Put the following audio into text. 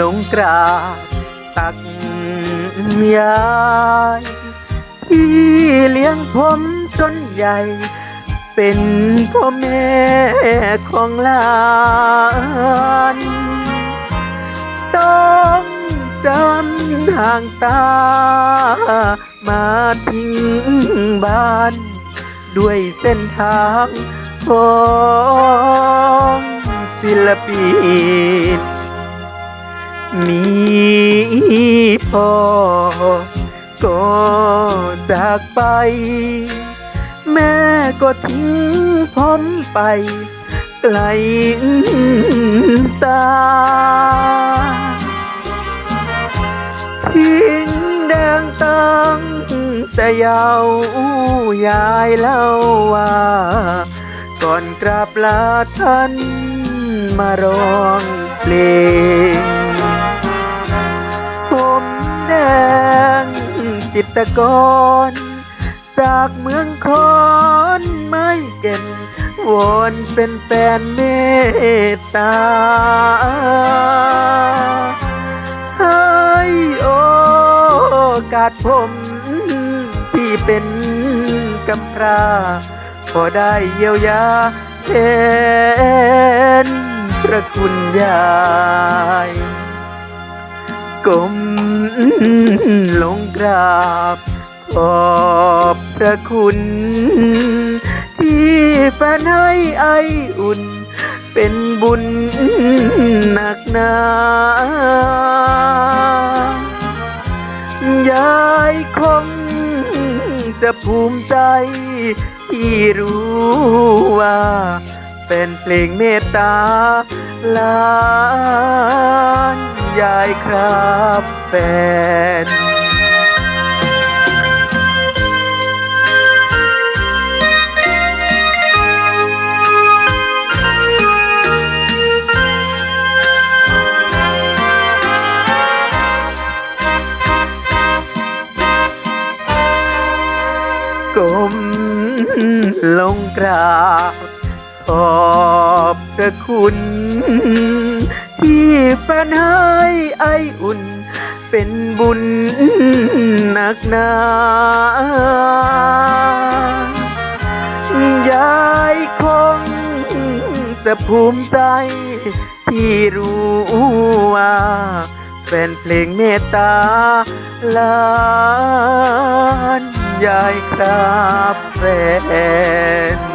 ลงกราตักยายที่เลี้ยงผมจนใหญ่ เป็นพ่อแม่ของหลานต้องจำห่างตา มาทิ้งบ้าน ด้วยเส้นทางของศิลปิน พ่อก็จากไป แม่ก็ทิ้งผมไป ไกลตาทิ้งแดงตังแต่ยาวยายเล่าว่า ก่อนกราบลาท่านมาร้องเพลง จิตรกรจากเมืองคอนไม่เก่นวอนเป็นแฟนเมตตาให้โอกาสผมที่เป็นกำพร้าพอได้เยียวยาแทนพระคุณยายก้ม ลงกราบ ขอบพระคุณ ที่แฟนให้ไออุ่น เป็นบุญหนักหนายายคงจะภูมิใจ ที่รู้ว่าเป็นเพลงเมตตาลาน ยายครับแฟนก้มลงกราบขอบพระคุณที่แฟนห้ไออุ่น เป็นบุญหนักหนายายคงจะภูมิใจ ที่รู้ว่าเป็นเพลงเมตตาลานยายครับแฟน